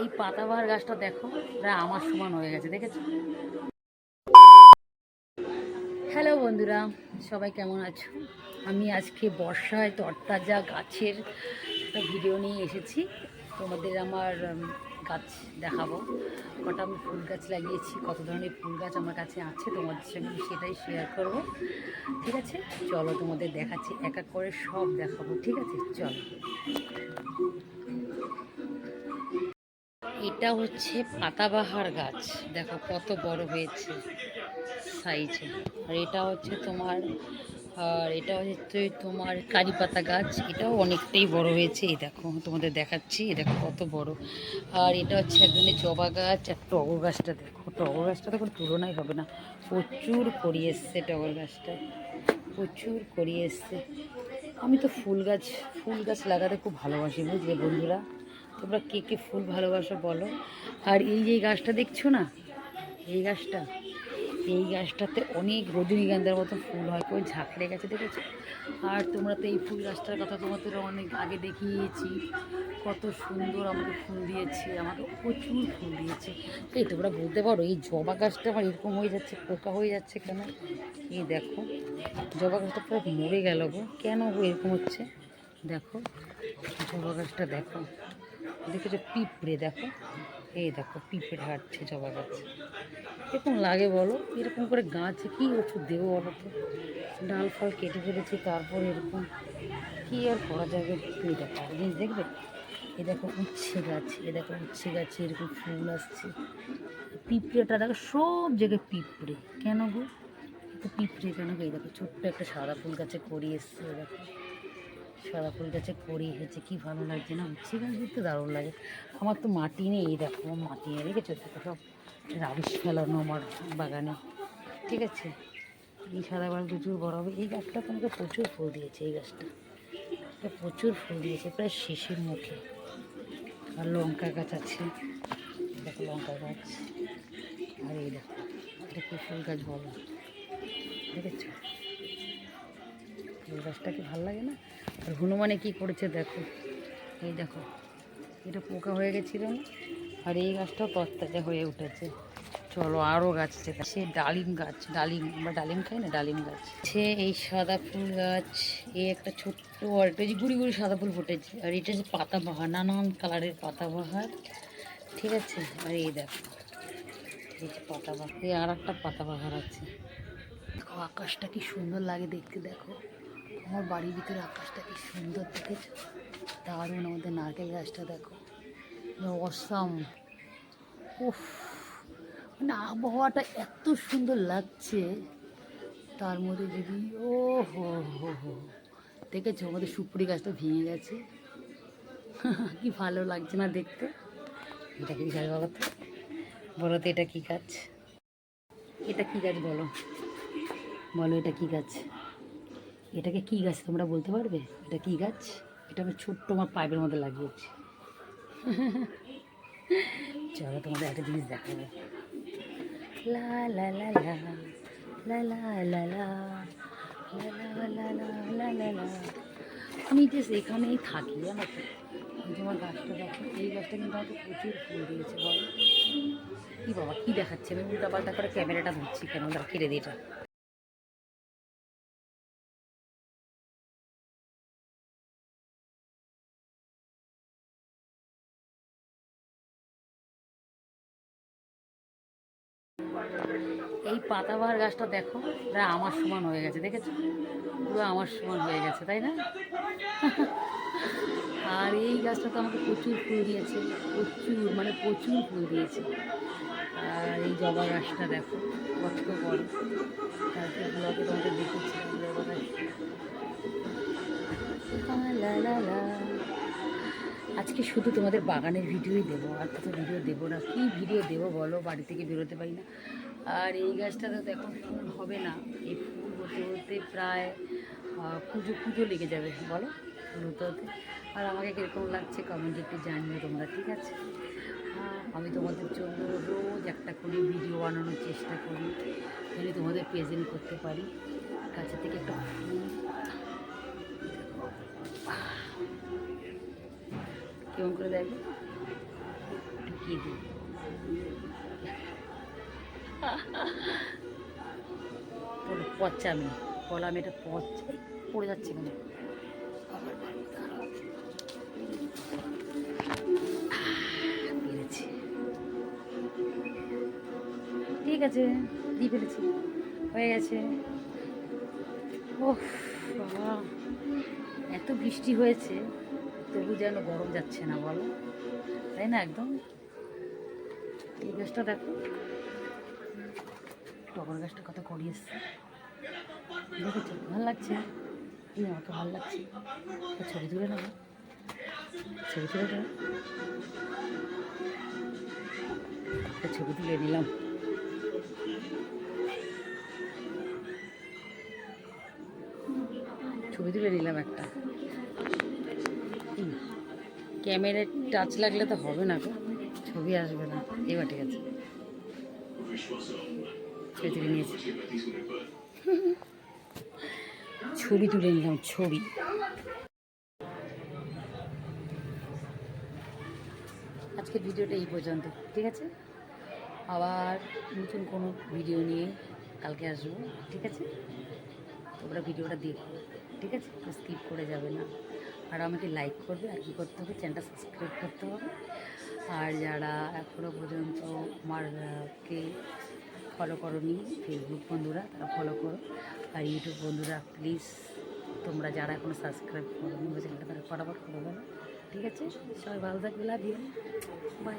এই পাতাবাহার গাছটা দেখো, প্রায় আমার সমান হয়ে গেছে, দেখেছ? হ্যালো বন্ধুরা, সবাই কেমন আছো? আমি আজকে বর্ষায় তরতাজা গাছের একটা ভিডিও নিয়ে এসেছি। তোমাদের আমার গাছ দেখাবো। কটা আমি ফুল গাছ লাগিয়েছি, কত ধরনের ফুল গাছ আমার কাছে আছে, তোমাদের সঙ্গে আমি সেটাই শেয়ার করব। ঠিক আছে? চলো তোমাদের দেখাচ্ছি, এক এক করে সব দেখাবো, ঠিক আছে? চলো। এটা হচ্ছে পাতাবাহার গাছ। দেখো কত বড় হয়েছে সাইজে আর এটা হচ্ছে তোমার, আর এটা হচ্ছে তোমার কারি পাতা গাছ। এটাও অনেকটাই বড় হয়েছে। এই দেখো, তোমাদের দেখাচ্ছি। এই দেখো কত বড়। আর এটা হচ্ছে একজনের জবা গাছ আর টগর গাছটা দেখো। টগর গাছটা তো কোনো তুলনাই হবে না। প্রচুর করি এসছে টগর গাছটা। প্রচুর করি এসছে। আমি তো ফুল গাছ ফুল গাছ লাগাতে খুব ভালোবাসি, বুঝলে বন্ধুরা? তোমরা কে কে ফুল ভালোবাসো বলো। আর এই যে গাছটা দেখছ না? এই গাছটা? এই গাছটাতে অনেক রজনীগন্ধার মতো ফুল হয় ওই ঝাঁকড়ে গেছে দেখেছ? আর তোমরা তো এই ফুল গাছটার কথা তোমাদের অনেক আগে দেখিয়েছি। কত সুন্দর আমাকে ফুল দিয়েছে, আমাকে প্রচুর ফুল দিয়েছে। এই তোমরা বলতে পারো, এই জবা গাছটা আমার এরকম হয়ে যাচ্ছে, পোকা হয়ে যাচ্ছে কেন? এই দেখো, জবা গাছটা পুরো মরে গেল গো। কেন গো এরকম হচ্ছে? দেখো, জবা গাছটা দেখো। দেখেছ পিঁপড়ে, দেখো। এই দেখো, পিঁপড়ে হাঁটছে, জবা গাছ। এরকম লাগে বলো? এরকম করে গাছে কি ওষুধ দেবো বলো তো? ডাল ফাল কেটে ফেলেছি, তারপর এরকম কি আর করা যাবে? এই দেখো, আর জিনিস দেখবে? এ দেখো উচ্ছে গাছ এ দেখো উচ্ছে গাছে এরকম ফুল আসছে। পিঁপড়েটা দেখো, সব জায়গায় পিঁপড়ে। কেন গো? তো পিঁপড়ে কেন এই দেখো, ছোট্ট একটা সাদা ফুল গাছে করি এসছে এ দেখো। সাদা ফুল গাছে করি হয়েছে কি ভালো লাগছে না? উচ্ছে গাছ দেখতে দারুণ লাগে। আমার তো মাটি নেই, এই দেখো মাটি নেই, দেখেছ? দেখো সব রাবিশ ফেলানো আমার বাগানে। ঠিক আছে? এই সাদা বাল প্রচুর বড় হবে। এই গাছটা তো আমাকে প্রচুর ফুল দিয়েছে, এই গাছটা। প্রচুর ফুল দিয়েছে, প্রায় শেষের মুখে। আর লঙ্কা গাছ আছে। দেখো লঙ্কা গাছ। আর এই দেখো, এটা কি ফুল গাছ বলো? দেখেছ? ফুল গাছটা কি ভালো লাগে না? আর হনুমানে কি করেছে দেখো। এই দেখো, এটা পোকা হয়ে গেছিল না? আর এই গাছটাও তরতাজা হয়ে উঠেছে। চলো আরও গাছ আছে। সে ডালিম গাছ, ডালিম, আমরা ডালিম খাই না? ডালিম গাছ। সে এই সাদা ফুল গাছ, এই একটা ছোট্ট যে গুড়ি গুড়ি সাদা ফুল ফুটেছে। আর এটা হচ্ছে পাতাবাহার, নানান কালারের পাতাবাহার। ঠিক আছে? আর এই দেখো, এই যে পাতাবাহার, এই আর একটা পাতাবাহার আছে। দেখো, আকাশটা কি সুন্দর লাগে দেখতে, দেখো। আমার বাড়ির ভিতরে আকাশটা কি সুন্দর দেখেছ? দারুণ আমাদের নারকেল গাছটা দেখো। অসাম। উফ মানে আবহাওয়াটা এত সুন্দর লাগছে। তার মধ্যে যদি, ও হো হো হো। দেখেছ আমাদের সুপুরি গাছটা ভেঙে গেছে? কি ভালো লাগছে না দেখতে? এটা কি গাছ বলো তো? বলো তো এটা কী গাছ? এটা কী গাছ বলো? বলো এটা কী গাছ? এটাকে কি গাছ তোমরা বলতে পারবে এটা কি গাছ এটা আমি ছোট্ট আমার পাইপের মধ্যে লাগিয়েছি চলো তোমাদের একটা জিনিস দেখাবো লা লা লা লা লা লা লা লা আমি জাস্ট এখানেই থাকি জানো তো এই যে আমার গাছটা দেখো এই গাছটা কিন্তু আমাকে প্রচুর ফুল দিয়েছে বলো কি বাবা কি দেখাচ্ছে আমি উল্টা পাল্টা করে ক্যামেরাটা ধরছি কেন দাঁড়া কেটে দিই এই পাতাবাহার গাছটা দেখো, প্রায় আমার সমান হয়ে গেছে, দেখেছ? পুরো আমার সমান হয়ে গেছে, তাই না? আর এই গাছটা তো আমাকে প্রচুর ফুল দিয়েছে, প্রচুর মানে প্রচুর ফুল দিয়েছে। আর এই জবা গাছটা দেখো, কত বড়। কালকে ব্লগে তোমাদের দেখেছি জবা গাছটা লা লা লা। আজকে শুধু তোমাদের বাগানের ভিডিওই দেবো, আর তো ভিডিও দেবো না? কী ভিডিও দেবো বলো? বাড়ি থেকে বেরোতে পারি না। আর এই গাছটা তো এখন ফুল হবে না। এই ফুল হতে হতে প্রায় পুজো পুজো লেগে যাবে, বলো? ফুল হতে হতে আর আমাকে কীরকম লাগছে কমেন্ট একটু জানিও তোমরা, ঠিক আছে? আমি তোমাদের জন্য রোজ একটা করে ভিডিও বানানোর চেষ্টা করি যদি তোমাদের প্রেজেন্ট করতে পারি। কাছে থেকে একটা ফুল কেমন করে দেখবে পুরো পচা আমি বলা আমি এটা পচা পড়ে যাচ্ছে পেরেছি। ঠিক আছে, দিয়ে ফেলেছি। হয়ে গেছে। ও বাবা, এত বৃষ্টি হয়েছে। তবু যেন গরম যাচ্ছে না বলো। তাই না একদম? এই গাছটা দেখো। টগর গাছটা কত করি এসছে। দেখেছ? ভালো লাগছে? এই আমাকে ভালো লাগছে। ছবি তুলে নেব। ছবি তুলে একটা ছবি তুলে নিলাম। ছবি তুলে নিলাম একটা। ক্যামেরার টাচ লাগলে তো হবে না গো। ছবি আসবে না। এবার ঠিক আছে। ছবি নিয়েছি ছবি তুলে নিলাম, ছবি। আজকের ভিডিওটা এই পর্যন্ত, ঠিক আছে? আবার নতুন কোনো ভিডিও নিয়ে কালকে আসব, ঠিক আছে? তোমরা ভিডিওটা দেখো, ঠিক আছে? স্কিপ করে যাবে না। আর আমাকে লাইক করবে আর কী করতে হবে চ্যানেলটা সাবস্ক্রাইব করতে হবে। আর যারা এখনও পর্যন্ত আমার আহ, কে ফলো করনি ফেসবুক বন্ধুরা তারা ফলো করো। আর ইউটিউব বন্ধুরা প্লিজ তোমরা যারা এখনও সাবস্ক্রাইব করো চ্যানেলটা তারা ফটাফট করে ঠিক আছে? সবাই ভালো থাকবে লাভ ইউ বাই